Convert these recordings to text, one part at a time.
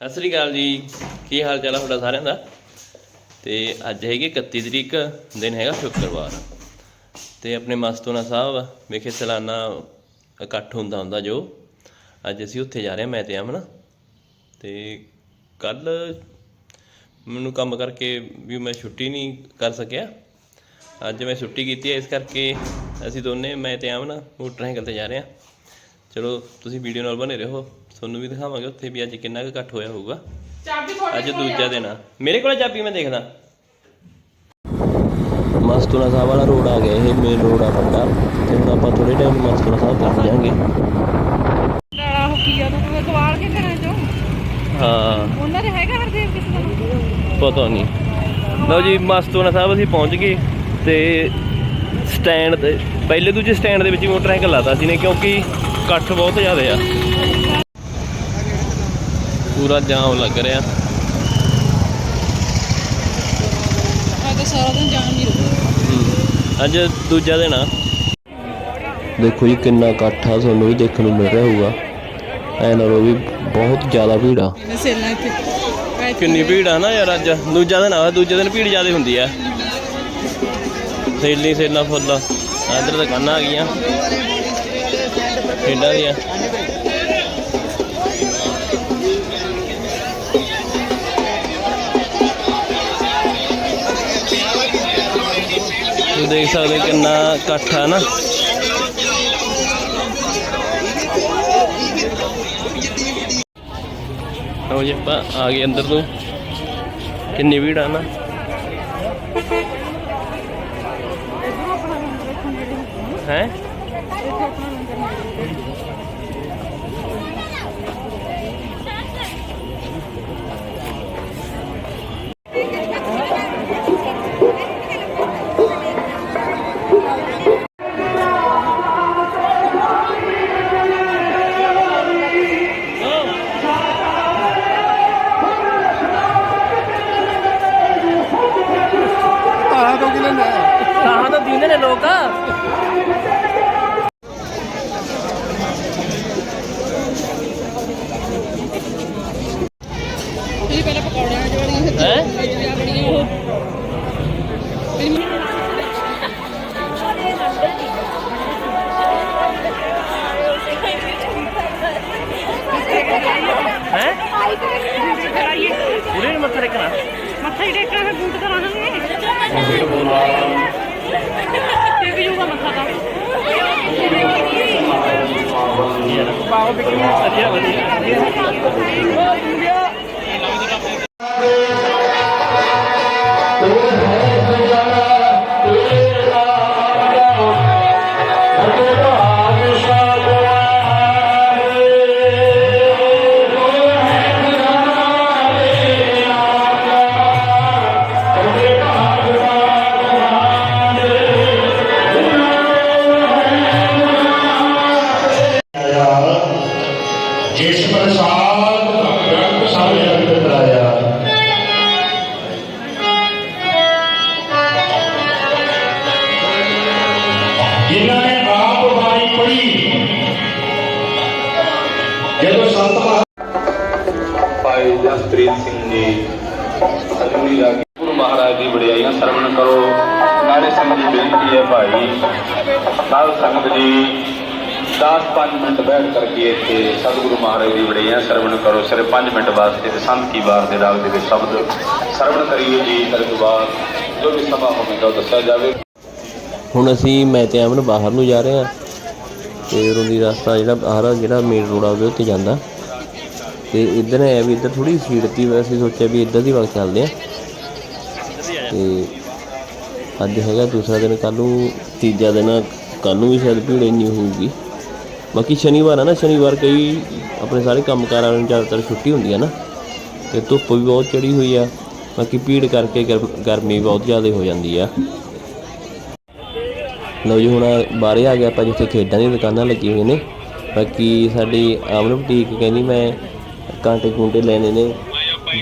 ਸਤਿ ਸ੍ਰੀ ਅਕਾਲ ਜੀ। ਕੀ ਹਾਲ ਚਾਲ ਆ ਤੁਹਾਡਾ ਸਾਰਿਆਂ ਦਾ? ਤੇ ਅੱਜ ਹੈਗੀ 31 ਤਰੀਕ, ਦਿਨ ਹੈਗਾ ਸ਼ੁੱਕਰਵਾਰ। ਤੇ ਆਪਣੇ ਮਸਤੂਨਾ ਸਾਹਿਬ, ਵਿਖੇ ਸਾਲਾਨਾ ਇਕੱਠ ਹੁੰਦਾ ਹੁੰਦਾ ਜੋ। ਅੱਜ ਅਸੀਂ ਉੱਥੇ ਜਾ ਰਹੇ ਹਾਂ, ਮੈਂ ਤੇ ਅਮਨ। ਤੇ ਕੱਲ ਮੈਨੂੰ ਕੰਮ ਕਰਕੇ ਵੀ ਮੈਂ ਛੁੱਟੀ ਨਹੀਂ ਕਰ ਸਕਿਆ। ਅੱਜ ਮੈਂ ਛੁੱਟੀ ਕੀਤੀ ਹੈ ਇਸ ਕਰਕੇ ਅਸੀਂ ਦੋਨੇ, ਮੈਂ ਤੇ ਅਮਨ, ਮੋਟਰਸਾਈਕਲ ਤੇ ਜਾ ਰਹੇ ਹਾਂ। ਚਲੋ, ਤੁਸੀਂ ਵੀਡੀਓ ਨਾਲ ਬਣੇ ਰਹੋ। ਤੁਹਾਨੂੰ ਵੀ ਦਿਖਾਵਾਂਗੇ ਉੱਥੇ ਵੀ ਅੱਜ ਕਿੰਨਾ ਕੁ ਇਕੱਠ ਹੋਇਆ ਹੋਊਗਾ। ਚਾਬੀ ਤੁਹਾਡੇ ਅੱਜ ਦੂਜਾ ਦਿਨ ਆ। ਮੇਰੇ ਕੋਲ ਚਾਬੀ ਮੈਂ ਦੇਖਦਾ। ਮਸਤੂਨਾ ਸਾਹਿਬ ਵਾਲਾ ਰੋਡ ਆ ਗਿਆ ਇਹ ਮੇਨ ਰੋਡ ਆ ਵੱਡਾ ਤੇ ਹੁਣ ਆਪਾਂ ਥੋੜੇ ਟਾਈਮ ਮਸਤੂਨਾ ਸਾਹਿਬ ਤੱਕ ਜਾਾਂਗੇ ਡਾਲਾ ਹੋ ਕੀ ਆ ਉਹਨੂੰ ਗਵਾਲ ਕੇ ਘਰਾਂ ਚੋਂ? ਹਾਂ। ਉਹਨਾਂ ਦੇ ਹੈਗਾ ਹਰਦੇਵ ਕਿਸੇ ਦਾ ਪਤਾ ਨਹੀਂ। ਲਓ ਜੀ ਮਸਤੂਨਾ ਸਾਹਿਬ ਅਸੀਂ ਪਹੁੰਚ ਗਏ ਤੇ ਸਟੈਂਡ ਤੇ ਪਹਿਲੇ ਦੂਜੇ ਸਟੈਂਡ ਦੇ ਵਿੱਚ ਮੋਟਰਸਾਈਕਲ ਲਾਤਾ ਸੀ ਨੇ ਕਿਉਂਕਿ ਇਕੱਠ ਬਹੁਤ ਜ਼ਿਆਦਾ ਆ। ਪੂਰਾ ਜਾਮ ਲੱਗ ਰਿਹਾ। ਆ ਤਾਂ ਸਾਰਾ ਦਿਨ ਜਾਮ ਨਹੀਂ ਰੁਕਦਾ ਅੱਜ ਦੂਜਾ ਦਿਨ ਆ। ਦੇਖੋ ਜੀ ਕਿੰਨਾ ਇਕੱਠ ਆ ਤੁਹਾਨੂੰ ਵੀ ਦੇਖਣ ਨੂੰ ਮਿਲ ਰਿਹਾ ਹੋਊਗਾ। ਐ ਨਾਲੋਂ ਵੀ ਬਹੁਤ ਜ਼ਿਆਦਾ ਭੀੜ ਆ। ਕਿੰਨੀ ਭੀੜ ਆ ਨਾ ਯਾਰ ਅੱਜ। ਦੂਜਾ ਦਿਨ ਆ ਦੂਜੇ ਦਿਨ ਭੀੜ ਜ਼ਿਆਦਾ ਹੁੰਦੀ ਆ। ਸੇਲੀ ਸੇਲਾਂ ਫੁੱਲ। ਇੱਧਰ ਦੁਕਾਨਾਂ ਆ ਗਈਆਂ। ਖੇਡਾਂ ਦੀਆਂ। ਤੁਸੀਂ ਦੇਖ ਸਕਦੇ ਕਿੰਨਾ ਇਕੱਠ ਹੈ ਨਾ। ਲਓ ਜੀ, ਆਪਾਂ ਆ ਗਏ ਅੰਦਰ ਨੂੰ ਕਿੰਨੀ ਭੀੜ ਆ ਨਾ। ਹੈ? মাথার একরা মাথা এটা একরা আমি বলতে পারো না বাবা বিক্রি সারিয়া বলি ਜਿਸ ਪ੍ਰਸਾਦ ਰੰਗ ਸਾਰੇ ਅੰਦਰ ਕਰਾਇਆ। ਜਿਨ੍ਹਾਂ ਨੇ ਆਪ ਬਾਣੀ ਪੜ੍ਹੀ, ਜਦੋਂ ਸੰਤ ਭਾਈ ਜਸਪ੍ਰੀਤ ਸਿੰਘ ਜੀ ਅਰੁਣੀ ਰਾਗੀ ਗੁਰੂ ਮਹਾਰਾਜ ਦੀ ਵਡਿਆਈਆਂ ਸਰਵਣ ਕਰੋ। ਨਾਲੇ ਸੰਗਤ ਦੀ ਬੇਨਤੀ ਹੈ ਭਾਈ, ਸਾਧ ਸੰਗਤ ਜੀ 10-5 ਮਿੰਟ ਬੈਠ ਕਰਕੇ ਇੱਥੇ ਸਤਿਗੁਰੂ ਮਹਾਰਾਜ ਦੀ ਵਡਿਆਈਆਂ ਸਰਵਣ ਕਰੋ। ਸਿਰਫ 5 ਮਿੰਟ ਵਾਸਤੇ ਤੇ ਸੰਤ ਕੀ ਵਾਰ ਦੇ ਰਾਗ ਦੇ ਵਿੱਚ ਸ਼ਬਦ ਸਰਵਣ ਕਰੀਏ ਜੀ ਫਿਰ ਜੋ ਵੀ ਸਮਾਂ ਹੋਵੇਗਾ ਉਹ ਦੱਸਿਆ ਜਾਵੇ। ਹੁਣ ਅਸੀਂ, ਮੈਂ ਤੇ ਅਮਨ ਬਾਹਰ ਨੂੰ ਜਾ ਰਹੇ ਹਾਂ ਤੇ ਉਰੋਂ ਰਸਤਾ ਜਿਹੜਾ ਬਾਹਰ ਜਿਹੜਾ ਮੇਨ ਰੋਡ ਆ, ਉਹਦੇ ਉੱਤੇ ਜਾਂਦਾ। ਤੇ ਇੱਧਰ ਹੈ ਵੀ ਇੱਧਰ ਥੋੜੀ ਸੀਟ ਵੈਸੇ ਅਸੀਂ ਸੋਚਿਆ ਵੀ ਇੱਧਰ ਦੀ ਵਕਤ ਚੱਲਦੇ ਆ ਤੇ ਅੱਜ ਹੈਗਾ ਦੂਸਰਾ ਦਿਨ ਕੱਲ ਨੂੰ ਤੀਜਾ ਦਿਨ ਕੱਲ ਨੂੰ ਵੀ ਸ਼ਾਇਦ ਭੀੜ ਇੰਨੀ ਹੋਊਗੀ। ਬਾਕੀ ਸ਼ਨੀਵਾਰ ਆ ਨਾ, ਸ਼ਨੀਵਾਰ ਕਈ ਆਪਣੇ ਸਾਰੇ ਕੰਮਕਾਰਾਂ ਨੂੰ ਜ਼ਿਆਦਾਤਰ ਛੁੱਟੀ ਹੁੰਦੀ ਆ ਨਾ, ਤੇ ਧੁੱਪ ਵੀ ਬਹੁਤ ਚੜੀ ਹੋਈ ਆ, ਬਾਕੀ ਭੀੜ ਕਰਕੇ ਗਰਮ- ਗਰਮੀ ਬਹੁਤ ਜ਼ਿਆਦਾ ਹੋ ਜਾਂਦੀ ਆ। ਲਓ ਜੀ, ਹੁਣ ਬਾਹਰੇ ਆ ਗਿਆ ਆਪਾਂ ਜਿੱਥੇ ਖੇਡਾਂ ਦੀਆਂ ਦੁਕਾਨਾਂ ਲੱਗੀਆਂ ਹੋਈਆਂ ਨੇ, ਬਾਕੀ ਸਾਡੀ ਆਮਨ ਬੁਟੀਕ ਕਹਿੰਦੀ ਮੈਂ ਕਾਂਟੇ ਕੁੰਟੇ ਲੈਣੇ ਨੇ,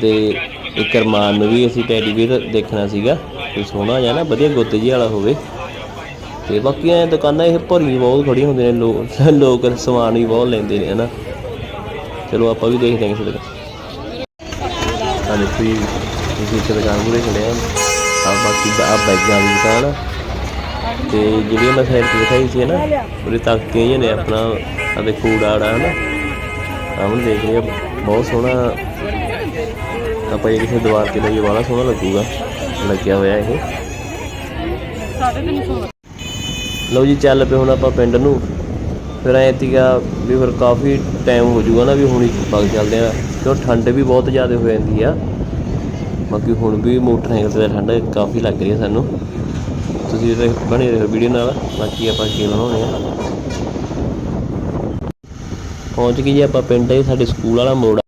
ਤੇ ਇੱਕ ਅਰਮਾਨ ਨੂੰ ਵੀ ਅਸੀਂ ਟੈਡੀ ਵੀਰ ਦੇਖਣਾ ਸੀਗਾ ਕੋਈ ਸੋਹਣਾ ਜਿਹਾ ਨਾ, ਵਧੀਆ ਗੋਤੇ ਜਿਹੇ ਵਾਲਾ ਹੋਵੇ। ਤੇ ਬਾਕੀ ਐ ਦੁਕਾਨਾਂ ਇਹ ਭਰੀਆਂ ਬਹੁਤ ਖੜੀਆਂ ਹੁੰਦੀਆਂ ਨੇ ਲੋਕ ਲੋਕ ਸਮਾਨ ਵੀ ਬਹੁਤ ਲੈਂਦੇ ਨੇ, ਹਨਾ। ਚਲੋ ਆਪਾਂ ਵੀ ਦੇਖਦੇ ਹਾਂ ਕਿਸੇ ਦਿਨ ਆ ਦੇਖੋ ਜੀ, ਤੁਸੀਂ ਇੱਕ ਦੁਕਾਨ ਪੂਰੇ ਖੜੇ ਆ। ਆ ਬਾਕੀ ਆ ਬੈਗਾਂ ਦੀ ਦੁਕਾਨ ਤੇ ਜਿਹੜੀਆਂ ਮੈਂ ਸਾਈਡ ਤੇ ਦਿਖਾਈ ਸੀ ਨਾ ਉਹਦੇ ਤਖਤੀਆਂ ਜਿਹੀਆਂ ਨੇ ਆਪਣਾ। ਆ ਦੇ ਕੂੜਾੜਾ ਹਨਾ। ਆ ਦੇਖ ਰਹੇ ਬਹੁਤ ਸੋਹਣਾ। ਆਪਾਂ ਇਹ ਕਿਸੇ ਦੀਵਾਰ ਤੇ ਲਈਏ ਬੜਾ ਸੋਹਣਾ ਲੱਗੂਗਾ। ਲੱਗਿਆ ਹੋਇਆ ਇਹ। ਸਾਢੇ ਤਿੰਨ ਸੌ ਲਓ ਜੀ, ਚੱਲ ਪਏ ਹੁਣ ਆਪਾਂ ਪਿੰਡ ਨੂੰ। ਫਿਰ ਐਂ ਤੀਗਾ ਵੀ ਫਿਰ ਕਾਫੀ ਟਾਈਮ ਹੋ ਜਾਊਗਾ ਨਾ ਵੀ ਹੁਣ ਹੀ ਚੱਲਦੇ ਆ। ਕਿਉਂ ਠੰਡ ਵੀ ਬਹੁਤ ਜ਼ਿਆਦਾ ਹੋ ਜਾਂਦੀ ਆ। ਬਾਕੀ ਹੁਣ ਵੀ ਮੋਟਰਸਾਈਕਲ ਤੇ ਠੰਡ ਕਾਫੀ ਲੱਗ ਰਹੀ ਹੈ ਸਾਨੂੰ। ਤੁਸੀਂ ਇਹਦੇ ਬਣੇ ਰਹੋ ਵੀਡੀਓ ਨਾਲ, ਬਾਕੀ ਆਪਾਂ ਕੀ ਬਣਾਉਣੇ ਆ। ਪਹੁੰਚ ਗਏ ਜੀ ਆਪਾਂ ਪਿੰਡ, ਇਹ ਸਾਡੇ ਸਕੂਲ ਵਾਲਾ ਮੋੜ ਆ।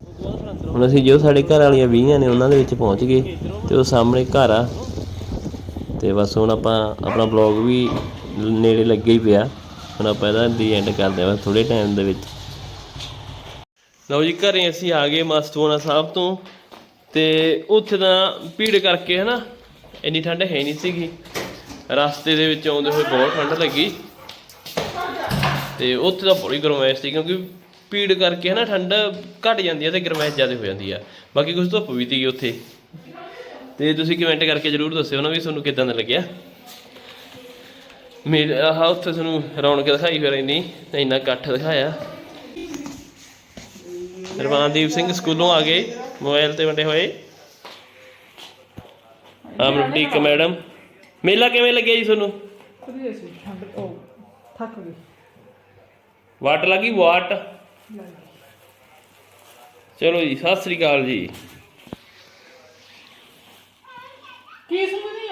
ਹੁਣ ਅਸੀਂ ਜੋ ਸਾਡੇ ਘਰ ਵਾਲੀਆਂ ਵੀਹਾਂ ਨੇ, ਉਹਨਾਂ ਦੇ ਵਿੱਚ ਪਹੁੰਚ ਗਏ ਤੇ ਉਹ ਸਾਹਮਣੇ ਘਰ ਆ। ਤੇ ਬਸ ਹੁਣ ਆਪਾਂ ਆਪਣਾ ਬਲੌਗ ਵੀ ਨੇੜੇ ਲੱਗੇ ਹੀ ਪਿਆ। ਹੁਣ ਆਪਾਂ ਇਹਦਾ ਦੀ ਐਂਡ ਕਰਦੇ ਹਾਂ ਥੋੜੇ ਟਾਈਮ ਦੇ ਵਿੱਚ। ਲਓ ਜੀ, ਘਰੇ ਅਸੀਂ ਆ ਗਏ ਮਸਤੂਆਣਾ ਸਾਹਿਬ ਤੋਂ। ਤੇ ਉੱਥੇ ਤਾਂ ਭੀੜ ਕਰਕੇ ਹਨਾ, ਇੰਨੀ ਠੰਡ ਹੈ ਨਹੀਂ ਸੀਗੀ। ਰਸਤੇ ਦੇ ਵਿੱਚ ਆਉਂਦੇ ਹੋਏ ਬਹੁਤ ਠੰਡ ਲੱਗੀ। ਤੇ ਉੱਥੇ ਤਾਂ ਬੜੀ ਗਰਮੈਸ਼ ਸੀ, ਕਿਉਂਕਿ ਭੀੜ ਕਰਕੇ ਹਨਾ, ਠੰਡ ਘਟ ਜਾਂਦੀ ਹੈ ਤੇ ਗਰਮੈਸ਼ ਜ਼ਿਆਦਾ ਹੋ ਜਾਂਦੀ ਆ। ਬਾਕੀ ਕੁਝ ਧੁੱਪ ਵੀ ਸੀਗੀ ਉੱਥੇ। ਤੇ ਤੁਸੀਂ ਕਮੈਂਟ ਕਰਕੇ ਜਰੂਰ ਦੱਸਿਓ ਨਾ ਵੀ ਤੁਹਾਨੂੰ ਕਿਦਾਂ ਦਾ ਲੱਗਿਆ। ਮੇਰੇ ਆਹ ਉੱਥੇ ਤੁਹਾਨੂੰ ਰੌਣਕ ਦਿਖਾਈ ਫਿਰ ਇੰਨੀ ਇੰਨਾ ਇਕੱਠ ਦਿਖਾਇਆ। ਰਵਾਨਦੀਪ ਸਿੰਘ ਸਕੂਲੋਂ ਆ ਗਏ ਮੋਬਾਈਲ ਤੇ ਵੰਡੇ ਹੋਏ। ਅਮਰਪ੍ਰੀਤ ਮੈਡਮ। ਮੇਲਾ ਕਿਵੇਂ ਲੱਗਿਆ ਜੀ ਤੁਹਾਨੂੰ? ਵਾਟ ਲੱਗੀ ਵਾਟ? ਚਲੋ ਜੀ ਸਤਿ ਸ੍ਰੀ ਅਕਾਲ ਜੀ। ਕੀ ਸਮਝਦੇ